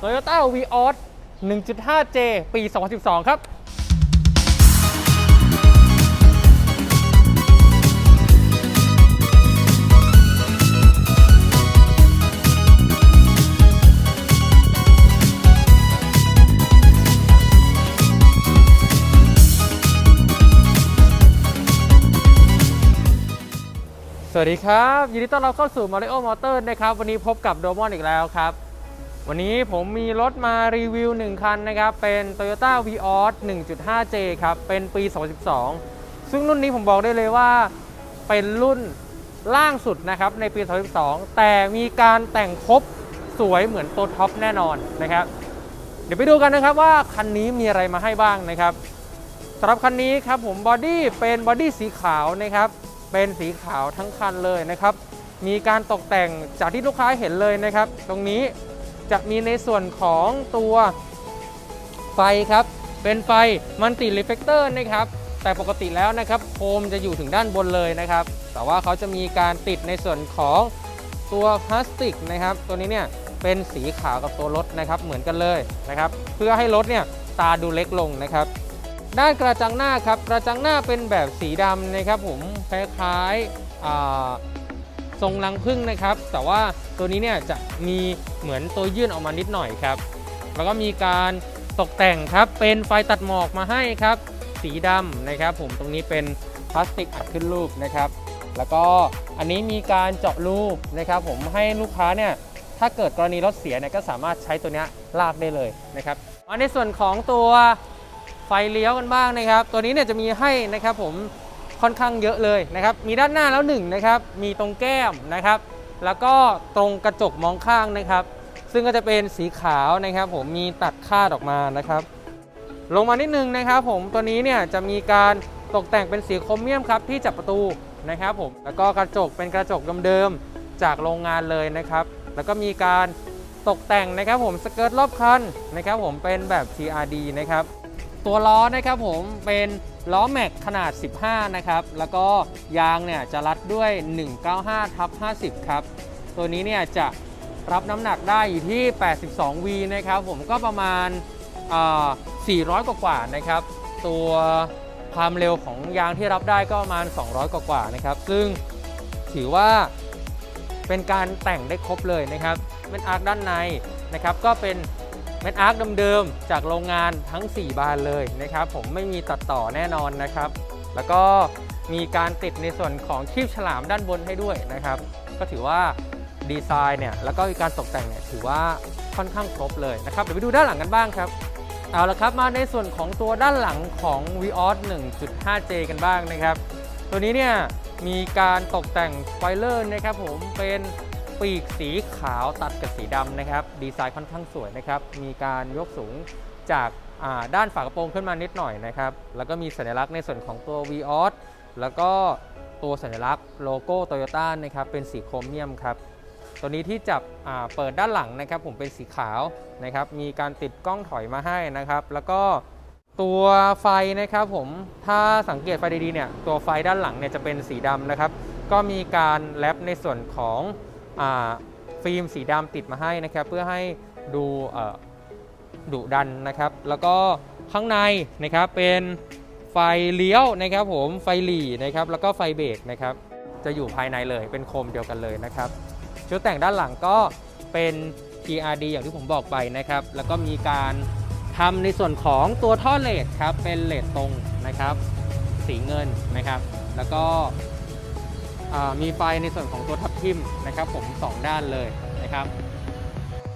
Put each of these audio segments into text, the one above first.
Toyota Vios 1.5J ปี 2012 ครับสวัสดีครับ ยินดีต้อนรับเข้าสู่ Mario Motor นะครับ วันนี้พบกับโดมอนอีกแล้วครับ วันนี้ผมมีรถมารีวิว 1 คันนะครับ เป็น Toyota Vios 1.5J ครับ เป็นปี 2012 ซึ่งรุ่นนี้ผมบอกได้เลยว่าเป็นรุ่นล่างสุดนะครับ ในปี 2012 แต่มีการแต่งครบสวยเหมือนตัวท็อปแน่นอนนะครับ เดี๋ยวไปดูกันนะครับว่าคันนี้มีอะไรมาให้บ้างนะครับสำหรับคันนี้ครับผมบอดี้เป็นบอดี้สีขาวนะครับ เป็นสีขาวทั้งคันเลยนะครับ มีการตกแต่งจากที่ลูกค้าเห็นเลยนะครับ ตรงนี้ จะมีในส่วนของตัวไฟครับ เป็นไฟมันติรีเฟกเตอร์นะครับ แต่ปกติแล้วนะครับโคมจะอยู่ถึงด้านบนเลยนะครับ แต่ว่าเขาจะมีการติดในส่วนของตัวพลาสติกนะครับ ตัวนี้เนี่ยเป็นสีขาวกับตัวรถนะครับเหมือนกันเลยนะครับ เพื่อให้รถเนี่ยตาดูเล็กลงนะครับ ด้านกระจังหน้าครับ กระจังหน้าเป็นแบบสีดำนะครับผมคล้ายๆอ่า ทรงรังผึ้งนะครับ แต่ว่าตัวนี้เนี่ยจะมีเหมือนตัวยื่นออกมานิดหน่อยครับ แล้วก็มีการตกแต่งครับเป็นไฟตัดหมอกมาให้ครับ สีดำนะครับ ผมตรงนี้เป็นพลาสติกอัดขึ้นรูปนะครับ แล้วก็อันนี้มีการเจาะรูนะครับ ผมให้ลูกค้าเนี่ยถ้าเกิดกรณีรถเสียเนี่ยก็สามารถใช้ตัวนี้ลากได้เลยนะครับมาในส่วนของตัวไฟเลี้ยวกันบ้างนะครับ ตัวนี้เนี่ยจะมีให้นะครับผม ค่อนข้างเยอะเลยนะครับ มีด้านหน้าแล้วหนึ่งนะครับ มีตรงแก้มนะครับ แล้วก็ตรงกระจกมองข้างนะครับ ซึ่งก็จะเป็นสีขาวนะครับ ผมมีตัดคาดออกมานะครับ ลงมานิดนึงนะครับผมตัวนี้เนี่ยจะมีการตกแต่งเป็นสีโครเมียมครับที่จับประตูนะครับผมแล้วก็กระจกเป็นกระจกเดิมๆจากโรงงานเลยนะครับ แล้วก็มีการตกแต่งนะครับผมสเกิร์ตรอบคันนะครับ ผมเป็นแบบ TRD นะครับ ตัวล้อนะครับผมเป็นล้อแม็กขนาด 15 นะครับ แล้วก็ยางเนี่ยจะรัดด้วย 195ทับ50 ครับ ตัวนี้เนี่ยจะรับน้ำหนักได้อยู่ที่ 82 V นะครับผมก็ประมาณ 400 กว่าๆนะครับ ตัวความเร็วของยางที่รับได้ก็ประมาณ 200 กว่าๆนะครับ ซึ่งถือว่าเป็นการแต่งได้ครบเลยนะครับ เป็นอาร์คด้านในนะครับ ก็เป็น เม็ดอาร์คเดิมๆ จากโรงงานทั้ง 4 บานเลยนะครับ ผมไม่มีตัดต่อแน่นอนนะครับ แล้วก็มีการติดในส่วนของคีบฉลามด้านบนให้ด้วยนะครับ ก็ถือว่าดีไซน์เนี่ยแล้วก็การตกแต่งเนี่ยถือว่าค่อนข้างครบเลยนะครับเดี๋ยวไปดูด้านหลังกันบ้างครับเอาละครับมาในส่วนของตัวด้านหลังของ Vios 1.5J กันบ้างนะครับ ตัวนี้เนี่ยมีการตกแต่งสปเลอร์นะครับผมเป็น ปีกสีขาวตัดกับสีดำนะครับ ดีไซน์ค่อนข้างสวยนะครับ มีการยกสูงจากาด้านฝากระโปรงขึ้นมานิดหน่อยนะครับ แล้วก็มีสัญลักษณ์ในส่วนของตัว Vios แล้วก็ตัวสัญลักษณ์โลโก้โตโยต้านะครับ เป็นสีโครเมียมครับ ตัวนี้ที่จับเปิดด้านหลังนะครับ ผมเป็นสีขาวนะครับ มีการติดกล้องถอยมาให้นะครับ แล้วก็ตัวไฟนะครับผมถ้าสังเกตไฟดีๆเนี่ยตัวไฟด้านหลังเนี่ยจะเป็นสีดำนะครับ ก็มีการแรปในส่วนของ ฟิล์มสีดำติดมาให้นะครับ เพื่อให้ดูดุดันนะครับ แล้วก็ข้างในนะครับเป็นไฟเลี้ยวนะครับ ผมไฟหลีนะครับ แล้วก็ไฟเบรกนะครับ จะอยู่ภายในเลยเป็นโคมเดียวกันเลยนะครับชุดแต่งด้านหลังก็เป็น TRD อย่างที่ผมบอกไปนะครับ แล้วก็มีการทำในส่วนของตัวท่อเลดครับเป็นเลดตรงนะครับ สีเงินนะครับ แล้วก็ มีไฟในส่วนของตัวทับทิมนะครับผมสองด้านเลยนะครับ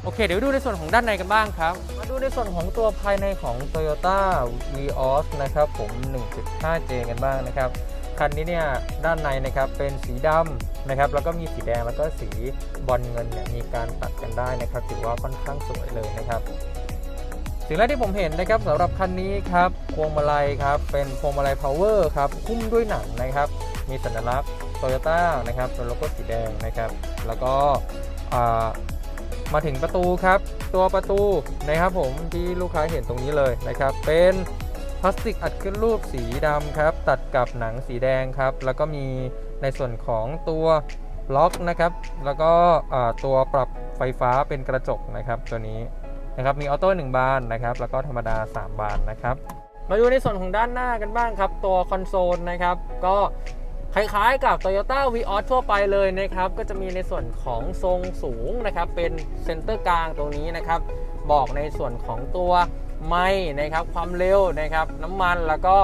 โอเค เดี๋ยวดูในส่วนของด้านในกันบ้างครับ มาดูในส่วนของตัวภายในของ Toyota Vios นะครับผม 1.5J กันบ้างนะครับ คันนี้เนี่ยด้านในนะครับเป็นสีดำนะครับแล้วก็มีสีแดงแล้วก็สีบอลเงินเนี่ยมีการตัดกันได้นะครับถือว่าค่อนข้างสวยเลยนะครับสิ่งแรกที่ผมเห็นนะครับสำหรับคันนี้ครับพวงมาลัยครับเป็นพวงมาลัย power ครับหุ้มด้วยหนังนะครับ มีสัญลักษณ์ Toyota นะครับเป็นโลโก้สีแดงนะครับ แล้วก็มาถึงประตูครับ ตัวประตูนะครับผมที่ลูกค้าเห็นตรงนี้เลยนะครับ เป็นพลาสติกอัดขึ้นรูปสีดำครับ ตัดกับหนังสีแดงครับ แล้วก็มีในส่วนของตัวล็อกนะครับ แล้วก็ตัวปรับไฟฟ้าเป็นกระจกนะครับ ตัวนี้นะครับมีออโต้1บานนะครับ แล้วก็ธรรมดา 3 บานนะครับ มาดูในส่วนของด้านหน้ากันบ้างครับ ตัวคอนโซลนะครับ ก็ คล้ายๆกับ Toyota v ีออทั่วไปเลยนะครับ ก็จะมีในส่วนของทรงสูงนะครับ เป็นเซนเตอร์กลางตรงนี้นะครับ บอกในส่วนของตัวไม้นะครับ ความเร็วนะครับ น้ำมันแล้วก็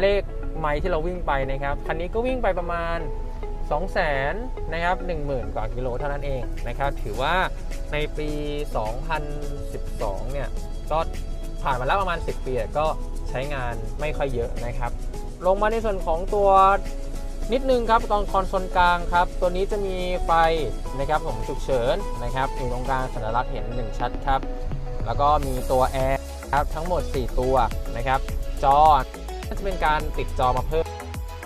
เลขไม้ที่เราวิ่งไปนะครับ คันนี้ก็วิ่งไปประมาณ2 0 0 0 0นะครับ10,000 กว่ากิโลเท่านั้นเองนะครับ ถือว่าในปี 2012 เนี่ย ก็ผ่านมาแล้วประมาณ 10 ปีก็ใช้งานไม่ค่อยเยอะนะครับ ลงมาในส่วนของตัว นิดนึงครับตอนคอนโซลกลางครับ ตัวนี้จะมีไฟนะครับผมฉุกเฉินนะครับอยู่ตรงกลางสัญลักษณ์เห็น1ชัดครับ แล้วก็มีตัวแอร์ครับทั้งหมด 4 ตัวนะครับ จอจะเป็นการติดจอมาเพิ่ม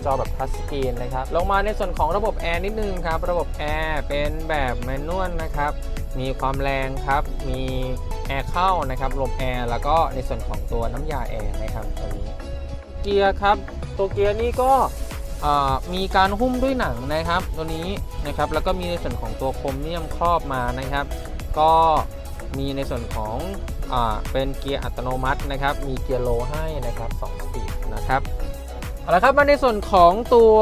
จอแบบทัชสกรีนนะครับ ลงมาในส่วนของระบบแอร์นิดนึงครับ ระบบแอร์เป็นแบบแมนนวลนะครับ มีความแรงครับ มีแอร์เข้านะครับ ลมแอร์ แล้วก็ในส่วนของตัวน้ำยาแอร์นะครับตัวนี้ เกียร์ครับ ตัวเกียร์นี่ก็ มีการหุ้มด้วยหนังนะครับ ตัวนี้นะครับแล้วก็มีในส่วนของตัวโครเมียมครอบมานะครับ ก็มีในส่วนของอเป็นเกียร์อัตโนมัตินะครับ มีเกียร์โลให้นะครับ2สปีดนะครับเอาละครับมาในส่วนของตัว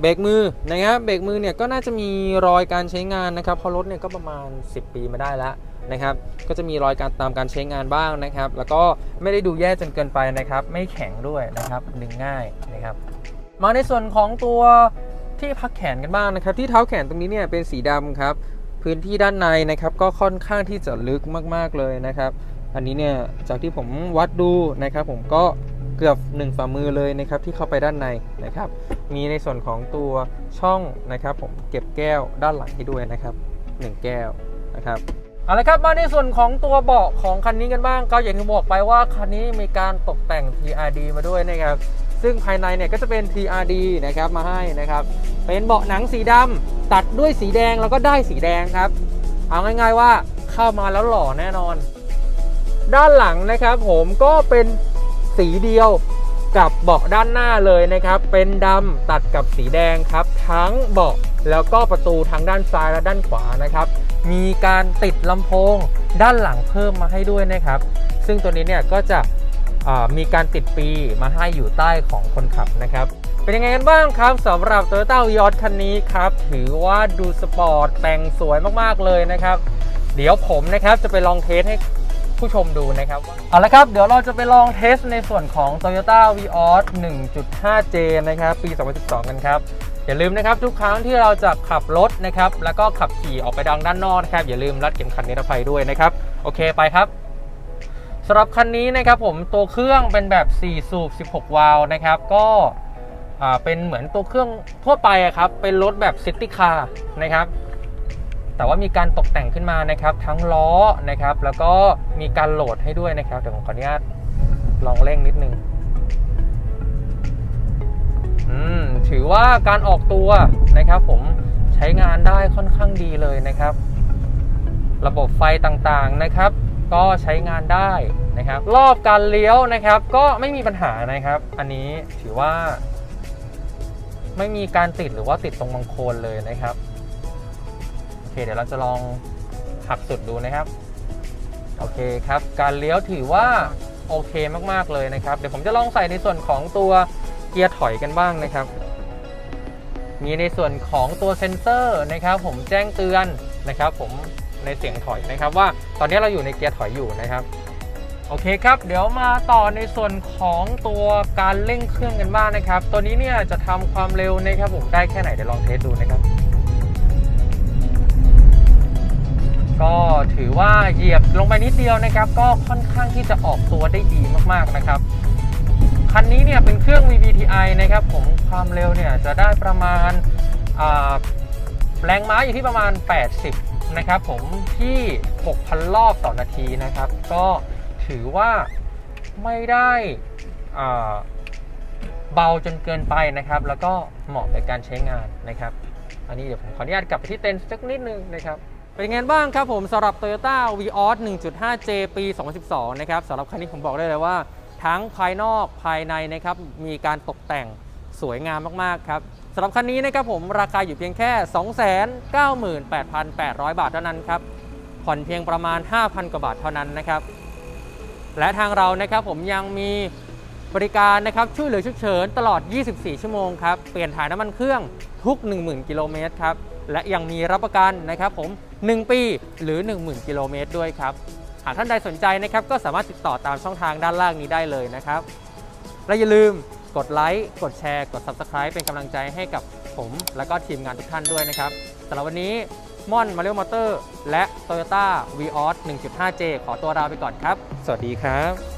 เบรกมือนะครับเบรกมือเนี่ยก็น่าจะมีรอยการใช้งานนะครับเพราะรถเนี่ยก็ประมาณ 10 ปีมาได้แล้วนะครับ ก็จะมีรอยการตามการใช้งานบ้างนะครับ แล้วก็ไม่ได้ดูแย่จนเกินไปนะครับ ไม่แข็งด้วยนะครับดึงง่ายนะครับ มาในส่วนของตัวที่พักแขนกันบ้างนะครับ ที่เท้าแขนตรงนี้เนี่ยเป็นสีดำครับ พื้นที่ด้านในนะครับก็ค่อนข้างที่จะลึกมากๆเลยนะครับ อันนี้เนี่ยจากที่ผมวัดดูนะครับ ผมก็เกือบ1ฝ่ามือเลยนะครับที่เข้าไปด้านในนะครับ มีในส่วนของตัวช่องนะครับ ผมเก็บแก้วด้านหลังให้ด้วยนะครับ 1 แก้วนะครับ เอาละครับมาในส่วนของตัวเบาะของคันนี้กันบ้างก็อย่างที่บอกไปว่าคันนี้มีการตกแต่ง TRD มาด้วยนะครับซึ่งภายในเนี่ยก็จะเป็น TRD นะครับมาให้นะครับเป็นเบาะหนังสีดำตัดด้วยสีแดงแล้วก็ได้สีแดงครับ เอาง่ายๆว่าเข้ามาแล้วหล่อแน่นอน ด้านหลังนะครับผมก็เป็นสีเดียวกับเบาะด้านหน้าเลยนะครับ เป็นดำตัดกับสีแดงครับ ทั้งเบาะแล้วก็ประตูทั้งด้านซ้ายและด้านขวานะครับ มีการติดลำโพงด้านหลังเพิ่มมาให้ด้วยนะครับ ซึ่งตัวนี้เนี่ยก็จะมีการติดปีมาให้อยู่ใต้ของคนขับนะครับ เป็นยังไงกันบ้างครับสำหรับ Toyota v i o s คันนี้ครับ ถือว่าดูสปอร์ตแต่งสวยมากๆเลยนะครับ เดี๋ยวผมนะครับจะไปลองเทสให้ผู้ชมดูนะครับ เอาละครับ เดี๋ยวเราจะไปลองเทสในส่วนของ Toyota v i o s 1.5J นะครับ ปี 2012 กันครับ อย่าลืมนะครับทุกครั้งที่เราจะขับรถนะครับแล้วก็ขับขี่ออกไปดังด้านนอกนะครับอย่าลืมรัดเข็มขัดนิรภัยด้วยนะครับโอเคไปครับสำหรับคันนี้นะครับผมตัวเครื่องเป็นแบบ 4 สูบ 16 วาล์วนะครับก็เป็นเหมือนตัวเครื่องทั่วไปครับเป็นรถแบบซิตี้คาร์นะครับแต่ว่ามีการตกแต่งขึ้นมานะครับทั้งล้อนะครับแล้วก็มีการโหลดให้ด้วยนะครับเดี๋ยวผมขออนุญาตลองเร่งนิดนึงอืม ถือว่าการออกตัวนะครับ ผมใช้งานได้ค่อนข้างดีเลยนะครับ ระบบไฟต่างๆนะครับ ก็ใช้งานได้นะครับ รอบการเลี้ยวนะครับ ก็ไม่มีปัญหานะครับ อันนี้ถือว่า ไม่มีการติดหรือว่าติดตรงบังโคลนเลยนะครับโอเคเดี๋ยวเราจะลองหักสุดดูนะครับโอเคครับ การเลี้ยวถือว่าโอเคมากๆเลยนะครับ เดี๋ยวผมจะลองใส่ในส่วนของตัวเกียร์ถอยกันบ้างนะครับ มีในส่วนของตัวเซ็นเซอร์นะครับผมแจ้งเตือนนะครับ ผมในเสียงถอยนะครับ ว่าตอนนี้เราอยู่ในเกียร์ถอยอยู่นะครับโอเคครับ เดี๋ยวมาต่อในส่วนของตัวการเร่งเครื่องกันบ้างนะครับ ตัวนี้เนี่ยจะทำความเร็วนะครับผมได้แค่ไหนเดี๋ยวลองเทสดูนะครับ ก็ถือว่าเหยียบลงไปนิดเดียวนะครับ ก็ค่อนข้างที่จะออกตัวได้ดีมากๆนะครับ คันนี้เนี่ยเป็นเครื่อง VVTi นะครับผมความเร็วเนี่ยจะได้ประมาณแรงม้าอยู่ที่ประมาณ 80 นะครับผมที่ 6,000 รอบต่อนาทีนะครับ ก็ถือว่าไม่ได้เบาจนเกินไปนะครับ แล้วก็เหมาะกับการใช้งานนะครับ อันนี้เดี๋ยวผมขออนุญาตกลับไปที่เต็นท์สักนิดนึงนะครับเป็นไงบ้างครับผมสำหรับ Toyota v i o s 1.5J ปี 2012 นะครับสำหรับคันนี้ผมบอกได้เลยว่า ทั้งภายนอกภายในนะครับมีการตกแต่งสวยงามมากๆครับสำหรับคันนี้นะครับผมราคาอยู่เพียงแค่ 298,800 บาทเท่านั้นครับผ่อนเพียงประมาณ 5,000 กว่าบาทเท่านั้นนะครับและทางเรานะครับผมยังมีบริการนะครับช่วยเหลือฉุกเฉินตลอด 24 ชั่วโมงครับเปลี่ยนถ่ายน้ำมันเครื่องทุก 10,000 กิโลเมตรครับและยังมีรับประกันนะครับผม 1 ปีหรือ 10,000 กิโลเมตรด้วยครับ หากท่านใดสนใจนะครับก็สามารถติดต่อตามช่องทางด้านล่างนี้ได้เลยนะครับ และอย่าลืมกดไลค์กดแชร์ กด Subscribe เป็นกำลังใจให้กับผม และก็ทีมงานทุกท่านด้วยนะครับสำหรับวันนี้ม่อนมาเร o มอเตอร์และ Toyota v ีออส 1.5J ขอตัวลาไปก่อนครับ สวัสดีครับ